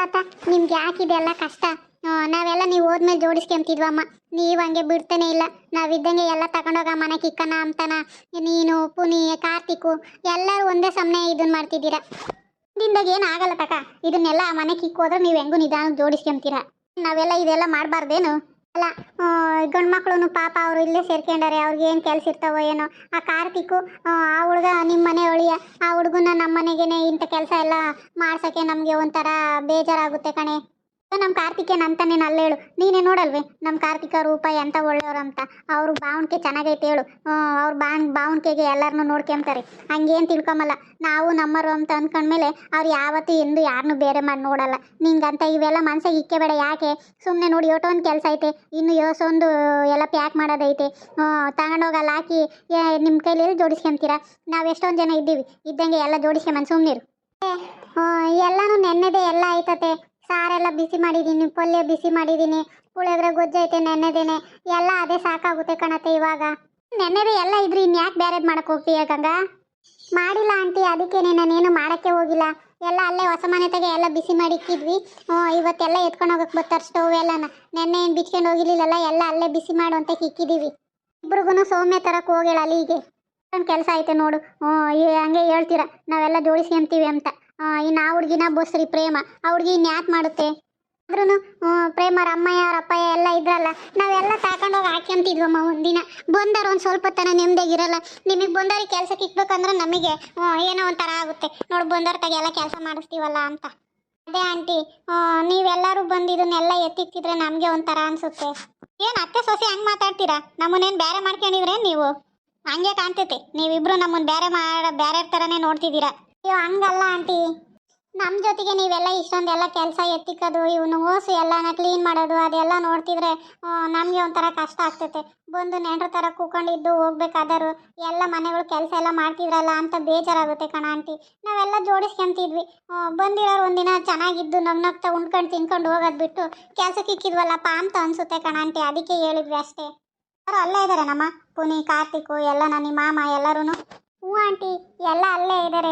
ಬಾಲತ್ತ ನಿಮ್ಗೆ ಯಾಕಿದೆಲ್ಲ ಕಷ್ಟ? ನಾವೆಲ್ಲ ನೀವು ಹೋದ್ಮೇಲೆ ಜೋಡಿಸ್ಕೊಂತಿದ್ವಮ್ಮ ನೀವು ಹಂಗೆ ಬಿಡ್ತಾನೆ ಇಲ್ಲ. ನಾವಿದ್ದಂಗೆ ಎಲ್ಲ ತಗೊಂಡೋಗ ಮನೆ ಕಿಕ್ಕನ ಅಂತನ ನೀನು, ಪುನಿ, ಕಾರ್ತಿಕು, ಎಲ್ಲರೂ ಒಂದೇ ಸಮನೆ ಇದನ್ನ ಮಾಡ್ತಿದ್ದೀರಾ. ದಿಂದಾಗ ಏನು ಆಗಲ್ಲ ತಕ ಇದನ್ನೆಲ್ಲ ಮನೆ ಕಿಕ್ಕೋದ್ರೆ ನೀವು ಹೆಂಗೂ ನಿಧಾನ ಜೋಡಿಸ್ಕೊಂತೀರಾ. ನಾವೆಲ್ಲ ಇದೆಲ್ಲ ಮಾಡಬಾರ್ದೇನು? ಅಲ್ಲ ಗಂಡು ಮಕ್ಕಳು ಪಾಪ ಅವರು ಇಲ್ಲೇ ಸೇರ್ಕೊಂಡಾರೆ, ಅವ್ರಿಗೆ ಏನು ಕೆಲಸ ಇರ್ತಾವೋ ಏನೋ. ಆ ಕಾರ್ತಿಕು ಆ ಹುಡುಗ ನಿಮ್ಮ ಮನೆ ಒಳಿಯ. ಆ ಹುಡುಗನ ನಮ್ಮ ಮನೆಗೇನೆ ಇಂಥ ಕೆಲಸ ಎಲ್ಲ ಮಾಡ್ಸೋಕ್ಕೆ ನಮಗೆ ಒಂಥರ ಬೇಜಾರಾಗುತ್ತೆ ಕಣೆ. ನಮ್ಮ ಕಾರ್ತಿಕೇನ್ ಅಂತಾನೆ ಅಲ್ಲ ಹೇಳು ನೀನೇ ನೋಡಲ್ವೇ? ನಮ್ಮ ಕಾರ್ತಿಕ ರೂಪ ಎಂತ ಒಳ್ಳೆಯವ್ರು ಅಂತ ಅವ್ರ ಭಾವನಿಕೆ ಚೆನ್ನಾಗೈತೆ ಹೇಳು. ಅವ್ರ ಬಾಣ್ ಭಾವನಿಕೆಗೆ ಎಲ್ಲರನ್ನೂ ನೋಡ್ಕೊಂತಾರೆ ಹಂಗೇನು ತಿಳ್ಕೊಂಬಲ್ಲ ನಾವು ನಮ್ಮರು ಅಂತ ಅಂದ್ಕೊಂಡ್ಮೇಲೆ ಅವ್ರು ಯಾವತ್ತೂ ಎಂದು ಯಾರನ್ನೂ ಬೇರೆ ಮಾಡಿ ನೋಡಲ್ಲ. ನಿಂಗಂತ ಇವೆಲ್ಲ ಮನ್ಸಿಗೆ ಇಕ್ಕೆ ಬೇಡ. ಯಾಕೆ? ಸುಮ್ಮನೆ ನೋಡಿ ಒಂದು ಕೆಲಸ ಐತೆ. ಇನ್ನು ಯೋಸೊಂದು ಎಲ್ಲ ಪ್ಯಾಕ್ ಮಾಡೋದೈತೆ. ತಗೊಂಡೋಗಲ್ಲ. ಹಾಕಿ ನಿಮ್ಮ ಕೈಲಿ ಎಲ್ಲಿ ಜೋಡಿಸ್ಕೊಂತೀರಾ ನಾವು ಎಷ್ಟೊಂದು ಜನ ಇದ್ದೀವಿ. ಇದ್ದಂಗೆ ಎಲ್ಲ ಜೋಡಿಸ್ಕೊಂಬಂದು ಸುಮ್ಮನಿರು ಎಲ್ಲನೂ ನೆನ್ನೆದೆ ಎಲ್ಲ ಆಯ್ತತೆ. ಸಾರೆಲ್ಲ ಬಿಸಿ ಮಾಡಿದ್ದೀನಿ, ಪಲ್ಯ ಬಿಸಿ ಮಾಡಿದ್ದೀನಿ, ಪುಳಿಯೋಗರೆ ಗೊಜ್ಜೈತೆ ನೆನ್ನೆದೇನೆ, ಎಲ್ಲ ಅದೇ ಸಾಕಾಗುತ್ತೆ ಕಣತೆ ಇವಾಗ. ನೆನ್ನೆದೆ ಎಲ್ಲ ಇದ್ರಿ ಇನ್ಯಾಕೆ ಬೇರೆದು ಮಾಡೋಕೆ ಹೋಗ್ತೀಯ ಗಂಗಾ? ಮಾಡಿಲ್ಲ ಆಂಟಿ, ಅದಕ್ಕೆ ನಾನೇನು ಮಾಡೋಕ್ಕೆ ಹೋಗಿಲ್ಲ. ಎಲ್ಲ ಅಲ್ಲೇ ಹೊಸ ಮನೆ ತಗೆ ಎಲ್ಲ ಬಿಸಿ ಮಾಡಿ ಇಕ್ಕಿದ್ವಿ. ಹ್ಞೂ ಇವತ್ತೆಲ್ಲ ಎತ್ಕೊಂಡು ಹೋಗಕ್ಕೆ ಬರ್ತಾರೆ ಸ್ಟವ್ ಎಲ್ಲನ. ನೆನ್ನೆ ಏನು ಬಿಚ್ಕೊಂಡು ಹೋಗಿರ್ಲಿಲ್ಲಲ್ಲ, ಎಲ್ಲ ಅಲ್ಲೇ ಬಿಸಿ ಮಾಡು ಅಂತ ಇಕ್ಕಿದ್ದೀವಿ ಇಬ್ರಿಗೂ ಸೌಮ್ಯ ತರಕ್ಕೆ ಹೋಗಿಲ್ಲ ಅಲ್ಲಿಗೆ. ಕೆಲಸ ಐತೆ ನೋಡು. ಹ್ಞೂ ಹಂಗೆ ಹೇಳ್ತೀರಾ, ನಾವೆಲ್ಲ ಜೋಡಿಸ್ಕೊಂತೀವಿ ಅಂತ. ಇನ್ನು ಆ ಹುಡ್ಗಿನ ಬೋಸ್ರಿ ಪ್ರೇಮ. ಆ ಹುಡ್ಗಿ ಇನ್ಯಾಕೆ ಮಾಡುತ್ತೆ? ಆದ್ರೂ ಪ್ರೇಮ ರಮ್ಮಯ್ಯ ಅವ್ರ ಅಪ್ಪಯ್ಯ ಎಲ್ಲ ಇದ್ರಲ್ಲ, ನಾವೆಲ್ಲ ತಾಕೊಂಡೋಗಿ ಹಾಕ್ಯಂತಿದ್ವಮ್ಮ ಒಂದಿನ. ಬಂದವ್ರು ಒಂದು ಸ್ವಲ್ಪ ತನ ನೆಮ್ಮದಿಗಿರಲ್ಲ ನಿಮಗೆ ಬಂದವ್ರಿಗೆ ಕೆಲ್ಸಕ್ಕೆ ಇಕ್ಬೇಕಂದ್ರೆ ನಮಗೆ ಏನೋ ಒಂಥರ ಆಗುತ್ತೆ. ನೋಡಿ ಬಂದವ್ರ ಎಲ್ಲ ಕೆಲಸ ಮಾಡಿಸ್ತೀವಲ್ಲ ಅಂತ. ಅದೇ ಆಂಟಿ ನೀವೆಲ್ಲರೂ ಬಂದು ಇದನ್ನೆಲ್ಲ ಎತ್ತಿಕ್ಕಿದ್ರೆ ನಮಗೆ ಒಂಥರ ಅನಿಸುತ್ತೆ. ಏನು ಅತ್ತೆ ಸೊಸೆ ಹಂಗೆ ಮಾತಾಡ್ತೀರಾ? ನಮ್ಮನ್ನೇನು ಬೇರೆ ಮಾಡ್ಕೊಂಡಿದ್ರೆ ನೀವು? ಹಂಗೆ ಕಾಣ್ತೈತೆ. ನೀವಿಬ್ರು ನಮ್ಮನ್ನು ಬೇರೆ ಮಾಡ ಬೇರೆ ಥರನೇ ನೋಡ್ತಿದ್ದೀರಾ. ಅಯ್ಯೋ, ಹಂಗಲ್ಲ ಆಂಟಿ. ನಮ್ಮ ಜೊತೆಗೆ ನೀವೆಲ್ಲ ಇಷ್ಟೊಂದೆಲ್ಲ ಕೆಲಸ ಎತ್ತಿಕ್ಕೋದು, ಇವನು ಓಸು ಎಲ್ಲನ ಕ್ಲೀನ್ ಮಾಡೋದು, ಅದೆಲ್ಲ ನೋಡ್ತಿದ್ರೆ ನಮಗೆ ಒಂಥರ ಕಷ್ಟ ಆಗ್ತೈತೆ. ಬಂದು ನೆಂಟ್ರ ಥರ ಕೂಕೊಂಡಿದ್ದು, ಹೋಗ್ಬೇಕಾದರೂ ಎಲ್ಲ ಮನೆಗಳು ಕೆಲಸ ಎಲ್ಲ ಮಾಡ್ತಿದ್ರಲ್ಲ ಅಂತ ಬೇಜಾರಾಗುತ್ತೆ ಕಣ ಆಂಟಿ. ನಾವೆಲ್ಲ ಜೋಡಿಸ್ಕೊಂತಿದ್ವಿ. ಬಂದಿರೋರು ಒಂದಿನ ಚೆನ್ನಾಗಿದ್ದು ನಗ್ ಉಂಡ್ಕೊಂಡು ತಿನ್ಕೊಂಡು ಹೋಗೋದು ಬಿಟ್ಟು ಕೆಲ್ಸಕ್ಕೆ ಇಕ್ಕಿದ್ವಲ್ಲಪ್ಪ ಅಂತ ಅನಿಸುತ್ತೆ ಕಣ ಆಂಟಿ, ಅದಕ್ಕೆ ಹೇಳಿದ್ವಿ ಅಷ್ಟೇ. ಅವರು ಅಲ್ಲೇ ಇದ್ದಾರೆ ನಮ್ಮ ಪುನಿ, ಕಾರ್ತಿಕು ಎಲ್ಲ ನನ್ನ ಮಾಮ ಎಲ್ಲರೂ ಹ್ಞೂ ಆಂಟಿ, ಎಲ್ಲ ಅಲ್ಲೇ ಇದ್ದಾರೆ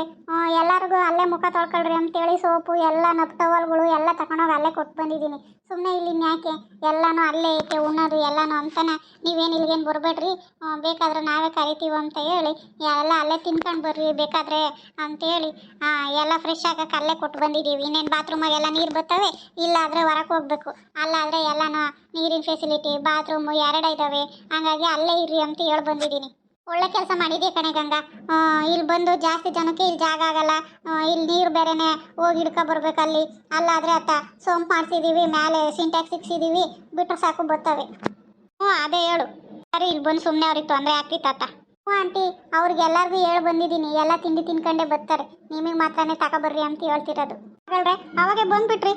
ಎಲ್ಲರಿಗೂ ಅಲ್ಲೇ ಮುಖ ತೊಳ್ಕೊಳ್ರಿ ಅಂತೇಳಿ ಸೋಪು, ಎಲ್ಲ ನಪ್ ಟವಲ್ಗಳು ಎಲ್ಲ ತಗೊಂಡೋಗಿ ಅಲ್ಲೇ ಕೊಟ್ಟು ಬಂದಿದ್ದೀನಿ. ಸುಮ್ಮನೆ ಇಲ್ಲಿ ಯಾಕೆ ಎಲ್ಲನೂ ಅಲ್ಲೇ ಐತೆ, ಉಣ್ಣೋದು ಎಲ್ಲನೂ ಅಂತಾನೆ. ನೀವೇನು ಇಲ್ಲಿಗೇನು ಬರಬೇಡ್ರಿ? ಬೇಕಾದ್ರೆ ನಾವೇ ಕರಿತೀವಿ ಅಂತ ಹೇಳಿ, ಎಲ್ಲ ಅಲ್ಲೇ ತಿನ್ಕೊಂಡು ಬರ್ರಿ, ಬೇಕಾದ್ರೆ ಅಂತೇಳಿ ಎಲ್ಲ ಫ್ರೆಶ್ ಆಗಕ್ಕೆ ಅಲ್ಲೇ ಕೊಟ್ಟು ಬಂದಿದ್ದೀವಿ. ಇನ್ನೇನು ಬಾತ್ರೂಮಾಗೆಲ್ಲ ನೀರು ಬರ್ತವೆ? ಇಲ್ಲಾದರೆ ಹೊರಗೆ ಹೋಗ್ಬೇಕು. ಅಲ್ಲಾದರೆ ಎಲ್ಲನೂ ನೀರಿನ ಫೆಸಿಲಿಟಿ ಬಾತ್ರೂಮು ಎರಡು ಇದ್ದಾವೆ ಹಂಗಾಗಿ ಅಲ್ಲೇ ಇರ್ರಿ ಅಂತ ಹೇಳಿ ಬಂದಿದ್ದೀನಿ. ಒಳ್ಳೆ ಕೆಲಸ ಮಾಡಿದೀಯ ಕಣೆ ಗಂಗಾ? ಇಲ್ಲಿ ಬಂದು ಜಾಸ್ತಿ ಜನಕ್ಕೆ ಇಲ್ಲಿ ಜಾಗ ಆಗಲ್ಲ. ಇಲ್ಲಿ ನೀರು ಬೇರೆನೆ ಹೋಗಿ ಹಿಡ್ಕೊ ಬರ್ಬೇಕು ಅಲ್ಲಿ. ಅಲ್ಲಾದ್ರೆ ಅತ್ತ ಸೋಂಪ್ ಮಾಡ್ಸಿದೀವಿ ಮೇಲೆ ಸಿಂಟ್ಯಾಕ್ಸ್ ಇಕ್ಸಿದೀವಿ ಬಿಟ್ಟರೆ ಸಾಕು ಬರ್ತವೆ. ಹ್ಞೂ, ಅದೇ ಹೇಳು. ಸರಿ, ಇಲ್ಲಿ ಬಂದು ಸುಮ್ಮನೆ ಅವ್ರಿಗೆ ತೊಂದರೆ ಆಗ್ತಿತ್ತ ಹ್ಞೂ, ಆಂಟಿ ಅವ್ರಿಗೆಲ್ಲರಿಗೂ ಹೇಳಿ ಬಂದಿದ್ದೀನಿ. ಎಲ್ಲ ತಿಂಡಿ ತಿನ್ಕೊಂಡೆ ಬರ್ತಾರೆ. ನಿಮಗೆ ಮಾತ್ರನೇ ತಗೊಬರ್ರಿ ಅಂತ ಹೇಳ್ತಿರೋದು. ಹೇಳ್ರೆ ಅವಾಗೆ ಬಂದ್ಬಿಟ್ರಿ.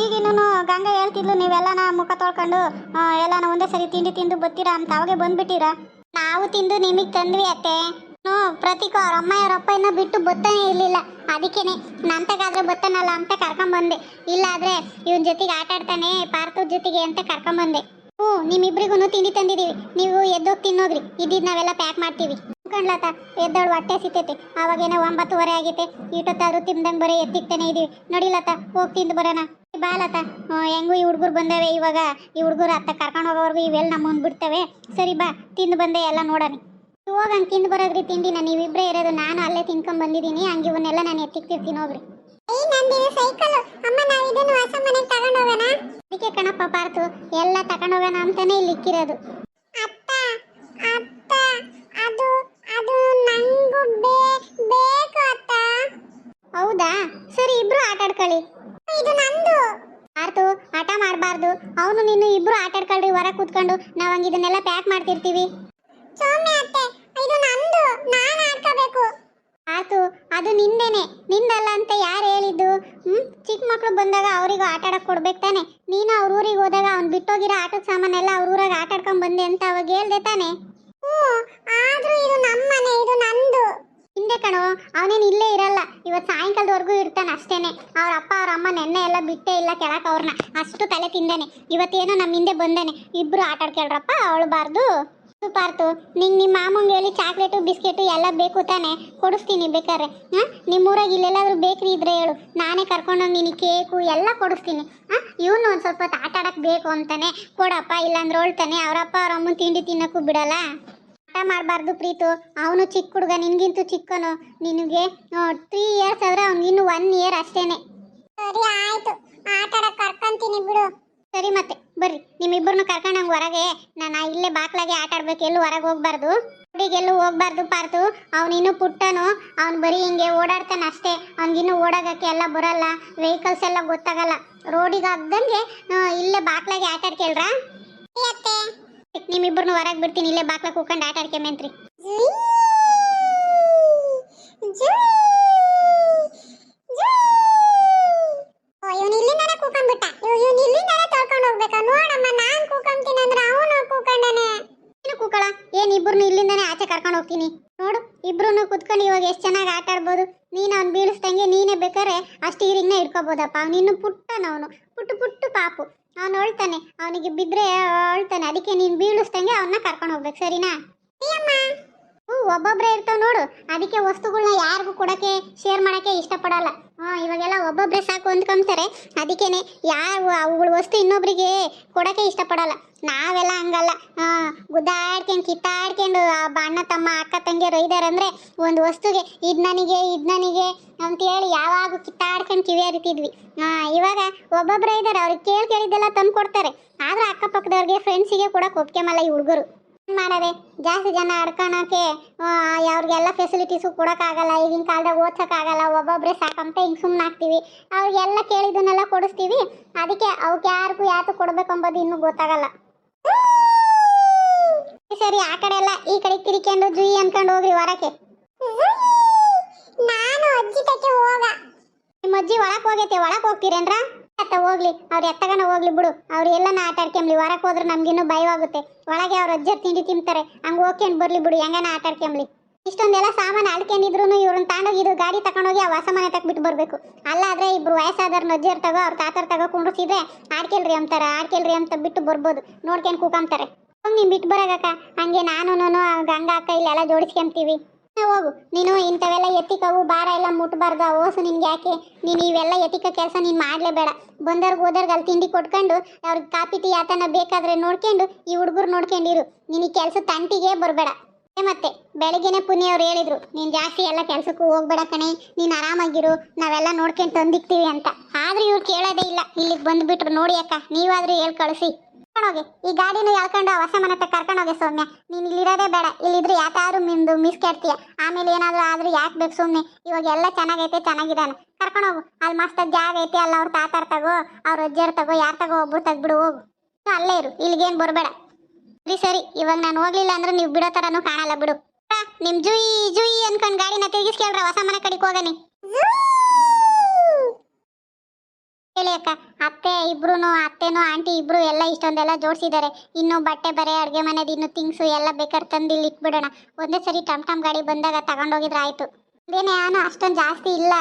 ಈಗಿನೂ ಗಂಗಾ ಹೇಳ್ತಿದ್ಲು, ನೀವೆಲ್ಲನ ಮುಖ ತೊಳ್ಕೊಂಡು ಎಲ್ಲ ಎಲ್ಲನ ಒಂದೇ ಸರಿ ತಿಂಡಿ ತಿಂದು ಬರ್ತೀರಾ ಅಂತ. ಅವಾಗೆ ಬಂದ್ಬಿಟ್ಟಿರಾ? ನಾವು ತಿಂದು ನಿಮಗೆ ತಂದ್ವಿ ಅತ್ತೆ. ಹ್ಞೂ, ಪ್ರತೀಕ ಅವ್ರ ಅಮ್ಮ ಅವ್ರ ಅಪ್ಪ ಇನ್ನೂ ಬಿಟ್ಟು ಬತ್ತಾನೆ ಇರಲಿಲ್ಲ. ಅದಕ್ಕೇನೆ, ನಂತಗಾದ್ರೆ ಬತ್ತಾನಲ್ಲ ಅಂತ ಕರ್ಕೊಂಬಂದೆ. ಇಲ್ಲಾದರೆ ಇವನ್ ಜೊತೆಗೆ ಆಟ ಆಡ್ತಾನೆ ಜೊತೆಗೆ ಅಂತ ಕರ್ಕೊಂಬಂದೆ. ಹ್ಞೂ ನಿಮ್ಮಿಬ್ರಿಗೂ ತಿಂಡಿ ತಂದಿದ್ದೀವಿ ನೀವು ಎದ್ದೋಗಿ ತಿನ್ನೋಗ್ರಿ ಇದ್ದಿದ್ದು ನಾವೆಲ್ಲ ಪ್ಯಾಕ್ ಮಾಡ್ತೀವಿ. ಕಣ್ಲತ ಎದ್ದಾಳು ಹೊಟ್ಟೆ ಸಿತ್ತೈತೆ ಅವಾಗೇನೋ ಒಂಬತ್ತುವರೆ ಆಗೈತೆ. ಈಟೊತ್ತಾದ್ರೂ ತಿಂದಂಗೆ ಬರೀ ಎತ್ತಿಕ್ತಾನೆ ಇದೀವಿ. ನೋಡಿಲತ ಹೋಗಿ ತಿಂದು ಬರೋಣ. ಬಾಲತ ಹೆಂಗೂ ಈ ಹುಡುಗರು ಬಂದವೆ ಇವಾಗ. ಈ ಹುಡುಗರು ಅತ್ತ ಕರ್ಕೊಂಡು ಹೋಗೋವರೆಗೂ ಇವೆಲ್ಲ ನಮ್ಮನ್ನು ಬಿಡ್ತವೆ. ಸರಿ ಬಾ ತಿಂದು ಬಂದೆ ಎಲ್ಲ ನೋಡೋಣ. ಹೋಗಿ ಹಂಗೆ ತಿಂದು ಬರೋದ್ರಿ ತಿಂಡಿನ. ನೀವಿಬ್ಬರೇ ಇರೋದು ನಾನು ಅಲ್ಲೇ ತಿನ್ಕೊಂಡ್ ಬಂದಿದ್ದೀನಿ. ಹಂಗೆ ಇವನ್ನೆಲ್ಲ ನಾನು ಎತ್ತಿಕ್ತಿರ್ತೀನಿ ಹೋಗ್ರಿ. ಅದಕ್ಕೆ ಕಣಪ್ಪ ಪಾರ್ತು ಎಲ್ಲ ತಗೊಂಡೋಗೋಣ ಅಂತಾನೆ ಇಲ್ಲಿ ಇಕ್ಕಿರೋದು. ಅತ್ತ ಅತ್ತ. ಅದು ನಂಗೂ ಬೇಕು ಅತ್ತ. ಹೌದಾ? ಸರಿ ಇಬ್ರು ಆಟ ಆಡ್ಕೊಳ್ಳಿ. ಇದು ನಂದು. ಪಾರ್ತು ಆಟ ಮಾಡಬಾರ್ದು. ಅವನು ನೀನು ಇಬ್ರು ಆಟ ಆಡ್ಕೊಳ್ರಿ ಹೊರ ಕೂತ್ಕೊಂಡು ನಾವು ಹಂಗೆ ಇದನ್ನೆಲ್ಲ ಪ್ಯಾಕ್ ಮಾಡ್ತಿರ್ತೀವಿ. ಸೌಮ್ಯ ಅತ್ತೆ ಇದು ನಂದು. ನಾನು ಆಡ್ಕೋಬೇಕು. ಆತು ಅದು ನಿಂದೇನೆ. ನಿಂದಲ್ಲ ಅಂತ ಯಾರು ಹೇಳಿದ್ದು? ಹ್ಮ್? ಚಿಕ್ಕ ಮಕ್ಕಳು ಬಂದಾಗ ಅವರಿಗೂ ಆಟ ಆಡಕ್ ಕೊಡ್ಬೇಕು ತಾನೆ. ನೀನು ಅವ್ರ ಊರಿಗೆ ಹೋದಾಗ ಅವ್ನು ಬಿಟ್ಟೋಗಿರೋ ಆಟದ ಸಾಮಾನೆಲ್ಲ ಅವ್ರ ಊರಾಗ ಆಟ ಆಡ್ಕೊಂಡ್ ಬಂದೆ ಅಂತ ಅವಾಗ ಹೇಳ್ದೆ ತಾನೆ. ಆದ್ರೂ ಇದು ನಮ್ಮನೆ, ಇದು ನಂದು. ಹಿಂದೆ ಕಣೋ, ಅವನೇನು ಇಲ್ಲೇ ಇರಲ್ಲ. ಇವತ್ತು ಸಾಯಂಕಾಲದವರೆಗೂ ಇರ್ತಾನೆ ಅಷ್ಟೇನೆ. ಅವ್ರ ಅಪ್ಪ, ಅವ್ರ ಅಮ್ಮ ನೆನ್ನೆ ಎಲ್ಲ ಬಿಟ್ಟೇ ಇಲ್ಲ ಕೆಳಕ್ಕೆ ಅವ್ರನ್ನ ಅಷ್ಟು ತಲೆ ತಿಂದಾನೆ. ಇವತ್ತೇನೋ ನಮ್ಮ ಹಿಂದೆ ಬಂದಾನೆ. ಇಬ್ರು ಆಟ ಆಡ್ಕೇಳ್ರಪ್ಪ, ಅವಳು ಬಾರ್ದು. ನಿಂಗೆ ನಿಮ್ಮ ಮಾಮಂಗೆ ಹೇಳಿ ಚಾಕ್ಲೇಟು, ಬಿಸ್ಕೆಟು ಎಲ್ಲ ಬೇಕು ತಾನೆ. ಕೊಡಿಸ್ತೀನಿ ಬೇಕಾದ್ರೆ. ಹಾಂ ನಿಮ್ಮೂರಾಗ ಇಲ್ಲೆಲ್ಲಾದರೂ ಬೇಕ್ರಿ ಇದ್ರೆ ಹೇಳು. ನಾನೇ ಕರ್ಕೊಂಡು ನಿನಗೆ ಕೇಕು ಎಲ್ಲ ಕೊಡಿಸ್ತೀನಿ. ಹಾಂ ಇವನು ಒಂದು ಸ್ವಲ್ಪ ಹೊತ್ತು ಆಟ ಆಡೋಕ್ಕೆ ಬೇಕು ಅಂತಾನೆ. ಕೊಡಪ್ಪ, ಇಲ್ಲಾಂದ್ರೆ ಹೊಳ್ತಾನೆ. ಅವರಪ್ಪ ಅವ್ರ ಅಮ್ಮನ ತಿಂಡಿ ತಿನ್ನೋಕ್ಕೂ ಬಿಡಲ್ಲ. ಆಟ ಮಾಡಬಾರ್ದು ಪ್ರೀತು. ಅವನು ಚಿಕ್ಕ ಹುಡುಗ ನಿನಗಿಂತೂ ಚಿಕ್ಕನು. ನಿನಗೆ ತ್ರೀ ಇಯರ್ಸ್ ಆದ್ರೆ ಅವ್ನಿಗಿನ್ನು ಒನ್ ಇಯರ್ ಅಷ್ಟೇನೆ. ಸರಿ ಆಯ್ತು. ಆಟ ಆಡಕ್ ಕರ್ಕೊಂತೀನಿ ಬಿಡು. ಸರಿ ಮತ್ತೆ ಬರ್ರಿ. ನಿಮ್ಮಿಬ್ಬರನ್ನು ಕರ್ಕೊಂಡು ಹಂಗೆ ಹೊರಗೆ. ನಾನು ಇಲ್ಲೇ ಬಾಕ್ಲಾಗೆ ಆಟ ಆಡ್ಬೇಕು. ಎಲ್ಲೂ ಹೊರಗೆ ಹೋಗ್ಬಾರ್ದು. ಎಲ್ಲೂ ಹೋಗ್ಬಾರ್ದು ಪಾರ್ತು. ಅವನಿನ್ನು ಪುಟ್ಟನು. ಅವ್ನು ಬರೀ ಹಿಂಗೆ ಓಡಾಡ್ತಾನೆ ಅಷ್ಟೇ. ಅವ್ನಿಗಿನ್ನು ಓಡಾಗಕ್ಕೆ ಎಲ್ಲ ಬರಲ್ಲ. ವೆಹಿಕಲ್ಸ್ ಎಲ್ಲ ಗೊತ್ತಾಗಲ್ಲ. ರೋಡಿಗೆ ಆಗ್ದಂಗೆ ಇಲ್ಲೇ ಬಾಕ್ಲಾಗೆ ಆಟ ಆಡ್ಕೇಳ್ರಾ? ಅತ್ತೆ. ನಿಮ್ಮಿಬ್ಬರನ್ನ ಹೊರಗೆ ಬಿಡ್ತೀನಿ ಇಲ್ಲೇ ಬಾಕ್ಲ ಕೂಕೊಂಡು ಆಟ ಆಡ್ಕೊಂಬೇಂತ್ರಿ ಇವನು ಇಲ್ಲಿಂದಾನೆ ಅವನು ಆಚೆ ಕರ್ಕೊಂಡು ಹೋಗ್ತೀನಿ? ನೋಡು ಇಬ್ರು ಕುತ್ಕೊಂಡು ಇವಾಗ ಎಷ್ಟು ಚೆನ್ನಾಗಿ ಆಟ ಆಡ್ಬೋದು. ನೀನು ಅವ್ನು ಬೀಳಿಸ್ದಂಗೆ ನೀನೇ ಬೇಕಾರೆ ಆ ಸ್ಟೀರಿಂಗ್ನ ಇಟ್ಕೋಬೋದಪ್ಪ ಅವನಿನ್ನು ಪುಟ್ಟನವನು. ಪುಟ್ಟು ಪುಟ್ಟು ಪಾಪು. ಅವನು ಅಳ್ತಾನೆ ಅವನಿಗೆ ಬಿದ್ದರೆ ಅಳ್ತಾನೆ. ಅದಕ್ಕೆ ನೀನು ಬೀಳಿಸ್ದಂಗೆ ಅವನ್ನ ಕರ್ಕೊಂಡು ಹೋಗ್ಬೇಕು ಸರಿನಾ? ಒಬ್ಬೊಬ್ಬರೇ ಇರ್ತಾವ ನೋಡು. ಅದಕ್ಕೆ ವಸ್ತುಗಳನ್ನ ಯಾರಿಗೂ ಕೊಡಕ್ಕೆ ಶೇರ್ ಮಾಡಕ್ಕೆ ಇಷ್ಟಪಡಲ್ಲ. ಇವಾಗೆಲ್ಲ ಒಬ್ಬೊಬ್ಬರೇ ಸಾಕು ಅಂದ್ಕೊಂತಾರೆ ಅದಕ್ಕೇನೆ ಯಾರು ಅವುಗಳ ವಸ್ತು ಇನ್ನೊಬ್ರಿಗೆ ಕೊಡಕ್ಕೆ ಇಷ್ಟಪಡಲ್ಲ. ನಾವೆಲ್ಲ ಹಂಗಲ್ಲ. ಗುದ್ದಾಡ್ಕೊಂಡು, ಕಿತ್ತಾಡ್ಕೊಂಡು ಅಣ್ಣ, ತಮ್ಮ, ಅಕ್ಕ, ತಂಗಿಯರು ಇದ್ದಾರೆ ಅಂದರೆ ಒಂದು ವಸ್ತುಗೆ ಇದು ನನಗೆ ಇದು ನನಗೆ ಅಂತೇಳಿ ಯಾವಾಗ ಕಿತ್ತಾಡ್ಕೊಂಡು ಕಿವಿ ಅರಿತಿದ್ವಿ ಹಾಂ, ಇವಾಗ ಒಬ್ಬೊಬ್ಬರೇ ಇದ್ದಾರೆ ಅವ್ರಿಗೆ ಕೇಳಿ ಕೇಳಿದ್ದೆಲ್ಲ ತಂದು ಕೊಡ್ತಾರೆ ಆದ್ರೆ ಅಕ್ಕಪಕ್ಕದವ್ರಿಗೆ ಫ್ರೆಂಡ್ಸಿಗೆ ಕೂಡ ಒಪ್ಕೆಮಲ್ಲ ಈ ಹುಡುಗರು. ಮಾಡೋದೆ ಜಾಸ್ತಿ ಜನ ಅಡ್ಕೊಳಕ್ಕೆ ಅವ್ರಿಗೆಲ್ಲ ಫೆಸಿಲಿಟೀಸು ಕೊಡೋಕ್ಕಾಗಲ್ಲ ಈಗಿನ ಕಾಲದಾಗ ಓದ್ಸೋಕ್ಕಾಗಲ್ಲ ಒಬ್ಬೊಬ್ಬರೇ ಸಾಕಂತ ಹಿಂಗೆ ಸುಮ್ಮನೆ ಆಗ್ತೀವಿ. ಅವ್ರಿಗೆಲ್ಲ ಕೇಳಿದ್ದನ್ನೆಲ್ಲ ಕೊಡಿಸ್ತೀವಿ. ಅದಕ್ಕೆ ಅವಕ್ಕೆ ಯಾರಿಗೂ ಯಾತು ಕೊಡ್ಬೇಕು ಅಂಬೋದು ಇನ್ನೂ ಗೊತ್ತಾಗಲ್ಲ. ಸರಿ ಆ ಕಡೆ ಎಲ್ಲ ಈ ಕಡೆ ತಿರ್ಕೊಂಡು ಜುಯಿ ಅನ್ಕೊಂಡು ಹೋಗ್ರಿ ಹೊರಕ್ಕೆ ನಾನು ಅಜ್ಜಿ ತಕ್ಕೆ ಹೋಗ. ನಿಮ್ಮ ಅಜ್ಜಿ ಒಳಕ್ ಹೋಗೈತೆ ಒಳಕ್ ಹೋಗ್ತೀರೇನ್ರ? ಅತ್ತ ಹೋಗ್ಲಿ. ಅವ್ರ ಎತ್ತಗನ ಹೋಗ್ಲಿ ಬಿಡು. ಅವ್ರು ಎಲ್ಲನ ಆಟ ಆಡ್ಕೊಂಬ್ಲಿ. ಹೊರಕ್ ಹೋದ್ರೆ ನಮ್ಗಿನ್ನೂ ಭಯವಾಗುತ್ತೆ. ಒಳಗೆ ಅವ್ರ ಅಜ್ಜರ್ ತಿಂಡಿ ತಿಂತಾರೆ. ಹಂಗ ಹೋಗ್ಕೊಂಡು ಬರ್ಲಿ ಬಿಡು. ಹೆಂಗನ ಆಟ ಆಡ್ಕೊಂಬ್ಲಿ. ಇಷ್ಟೊಂದೆಲ್ಲ ಸಾಮಾನು ಆಡ್ಕೊಂಡಿದ್ರು ಇವ್ರನ್ನ ಇದು ಗಾಡಿ ತಗೊಂಡೋಗಿ ಆ ಹೊಸ ಮನೆ ತಕ್ ಬಿಟ್ಟು ಬರ್ಬೇಕು. ಅಲ್ಲಾದ್ರೆ ಇಬ್ರು ವಯಸ್ಸಾದವ್ರನ್ನ ಅಜ್ಜರ್ ತಗೋ, ಅವ್ರ ತಾತರ್ ತಗೋ ಕುಂಡ್ರಿಸಿದ್ರೆ ಆಡ್ಕೆಲ್ರಿ ಅಂತಾರ, ಆಡ್ಕೆಲ್ರಿ ಅಂತ ಬಿಟ್ಟು ಬರ್ಬೋದು. ನೋಡ್ಕೊಂಡು ಕೂಕಂತಾರೆ. ಹೋಗಿ ನೀನ್ ಬಿಟ್ಟು ಬರಾಗಕ್ಕ. ಹಂಗೆ ನಾನು ಗಂಗಾ ಅಕ್ಕ ಇಲ್ಲೆಲ್ಲ ಜೋಡಿಸ್ಕೊಂತೀವಿ. ಹೋಗು. ನೀನು ಇಂಥವೆಲ್ಲ ಎತ್ತಿಕವು ಭಾರ ಎಲ್ಲ ಮುಟ್ಬಾರ್ದು. ಓಸು ನಿನ್ಗೆ ಯಾಕೆ? ನೀನು ಇವೆಲ್ಲ ಎತ್ತಿಕ ಕೆಲಸ ನೀನು ಮಾಡಲೇಬೇಡ. ಬಂದವ್ರಿಗೆ ಹೋದವ್ರಿಗೆ ಅಲ್ಲಿ ತಿಂಡಿ ಕೊಟ್ಕೊಂಡು, ಅವ್ರಿಗೆ ಕಾಪಿ ಟೀ ಆತನ ಬೇಕಾದ್ರೆ ನೋಡ್ಕೊಂಡು, ಈ ಹುಡುಗರು ನೋಡ್ಕೊಂಡಿರು. ನೀನು ಕೆಲಸ ತಂಟಿಗೆ ಬರಬೇಡ. ಮತ್ತೆ? ಬೆಳಗ್ಗೆನೆ ಪುನಿ ಅವ್ರು ಹೇಳಿದ್ರು, ನೀನು ಜಾಸ್ತಿ ಎಲ್ಲ ಕೆಲಸಕ್ಕೂ ಹೋಗ್ಬೇಡ ಕಣೆ. ನೀನು ಆರಾಮಾಗಿರು, ನಾವೆಲ್ಲ ನೋಡ್ಕೊಂಡು ತಂದಿಕ್ತೀವಿ ಅಂತ. ಆದ್ರೆ ಇವ್ರು ಕೇಳೋದೇ ಇಲ್ಲ. ಇಲ್ಲಿಗೆ ಬಂದುಬಿಟ್ರು ನೋಡಿ ಅಕ್ಕ. ನೀವಾದರೂ ಹೇಳಿ ಕಳಿಸಿ. ಕರ್ಕೊಂಡೋಗಿ. ಈ ಗಾಡಿನ ಎಳ್ಕೊಂಡು ಹೊಸ ಮನೆ ಹತ್ರ ಕರ್ಕೊಂಡೋಗಿ ಸೌಮ್ಯ. ನೀನು ಇಲ್ಲಿರೋದೇ ಬೇಡ. ಇಲ್ಲಿದ್ರೆ ಯಾಕಾದ್ರೂ ನಿಂದು ಮಿಸ್ ಕೆಡ್ತೀಯ ಆಮೇಲೆ ಏನಾದರೂ ಆದ್ರೂ ಯಾಕೆ ಬೇಕು ಸುಮ್ಮನೆ ಇವಾಗ ಎಲ್ಲ ಚೆನ್ನಾಗೈತೆ, ಚೆನ್ನಾಗಿದ್ದಾನೆ. ಕರ್ಕೊಂಡೋಗು. ಅಲ್ಲಿ ಮಸ್ತ್ ಜಾಗ ಐತೆ, ಅಲ್ಲ ಅವ್ರ ತಾತಾರ್ ತಗೋ, ಅವ್ರ ಅಜ್ಜರ್ ತಗೋ, ಯಾರು ತಗೋ ಒಬ್ರು ತೆಗ್ಬಿಡು ಹೋಗು. ಅಲ್ಲೇ ಇರು. ಇಲ್ಲಿಗೇನು ಬರಬೇಡ. ಸರಿ ಸರಿ. ಇವಾಗ ನಾನು ಹೋಗ್ಲಿಲ್ಲ ಅಂದ್ರೆ ನೀವು ಬಿಡೋ ಥರನೂ ಕಾಣಲ್ಲ ಬಿಡು. ನಿಮ್ಮ ನಿಮ್ ಜುಯಿ ಜುಯಿ ಅನ್ಕೊಂಡು ಗಾಡಿನ ತಿರುಗಿಸ್ಕೇಳ್ರ ಹೊಸ ಮನೆ ಕಡೆಗೆ ಹೋಗನಿ. ಹೇಳಿ ಅಕ್ಕ, ಅತ್ತೆ ಇಬ್ರು ಅತ್ತೆನೂ, ಆಂಟಿ ಇಬ್ರು ಎಲ್ಲ ಇಷ್ಟೊಂದೆಲ್ಲ ಜೋಡಿಸಿದ್ದಾರೆ. ಇನ್ನು ಬಟ್ಟೆ ಬರೆ, ಅಡುಗೆ ಮನೆದು ಇನ್ನು ತಿಂಗ್ಸು ಎಲ್ಲ ಬೇಕಾದ್ರೆ ತಂದು ಇಲ್ಲಿ ಇಟ್ಬಿಡೋಣ. ಒಂದೇ ಸರಿ ಟಮ್ ಟಮ್ ಗಾಡಿ ಬಂದಾಗ ತಗೊಂಡೋಗಿದ್ರೆ ಆಯಿತು. ಅದೇನೇ ಏನು ಅಷ್ಟೊಂದು ಜಾಸ್ತಿ ಇಲ್ಲ.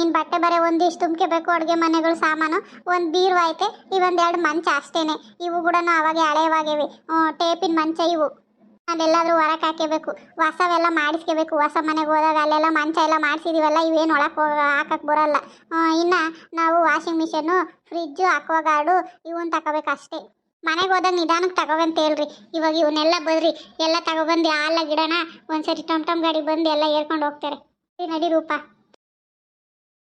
ಇನ್ನು ಬಟ್ಟೆ ಬರೆ ಒಂದಿಷ್ಟು ತುಂಬ್ಕೋಬೇಕು ಅಡುಗೆ ಮನೆಗಳು ಸಾಮಾನು, ಒಂದು ಬೀರು ಐತೆ ಇವೊಂದೆರಡು ಮಂಚ ಅಷ್ಟೇನೆ. ಇವು ಕೂಡ ಅವಾಗೆ ಹಳೆಯವಾಗಿವೆ ಟೇಪಿನ ಮಂಚ ಇವು. ಅದೆಲ್ಲಾದ್ರೂ ಹೊರಕ್ಕೆ ಹಾಕಬೇಕು ಹೊಸವೆಲ್ಲ ಮಾಡಿಸ್ಕೋಬೇಕು ಹೊಸ ಮನೆಗೆ ಹೋದಾಗ ಅಲ್ಲೆಲ್ಲ ಮಂಚ ಎಲ್ಲ ಮಾಡಿಸಿದೀವಲ್ಲ, ಇವೇನು ಒಳಕ್ಕೆ ಹೋಗ ಹಾಕಕ್ಕೆ ಬರಲ್ಲ. ಇನ್ನು ನಾವು ವಾಷಿಂಗ್ ಮಿಷನ್ನು ಫ್ರಿಜ್ಜು ಅಕ್ವಾಗಾರ್ಡು ಇವನ್ ತಗೋಬೇಕು ಅಷ್ಟೇ. ಮನೆಗೆ ಹೋದಾಗ ನಿಧಾನಕ್ಕೆ ತಗೋಬಂತ ಹೇಳ್ರಿ ಇವಾಗ ಇವನ್ನೆಲ್ಲ ಬದ್ರಿ. ಎಲ್ಲ ತಗೊಬಂದು ಹಾಲ ಗಿಡನ ಒಂದ್ಸರಿ ಟಮ್ ಟಮ್ ಗಾಡಿ ಬಂದು ಎಲ್ಲ ಏರ್ಕೊಂಡು ಹೋಗ್ತಾರೆ. ನಡಿ ರೂಪ.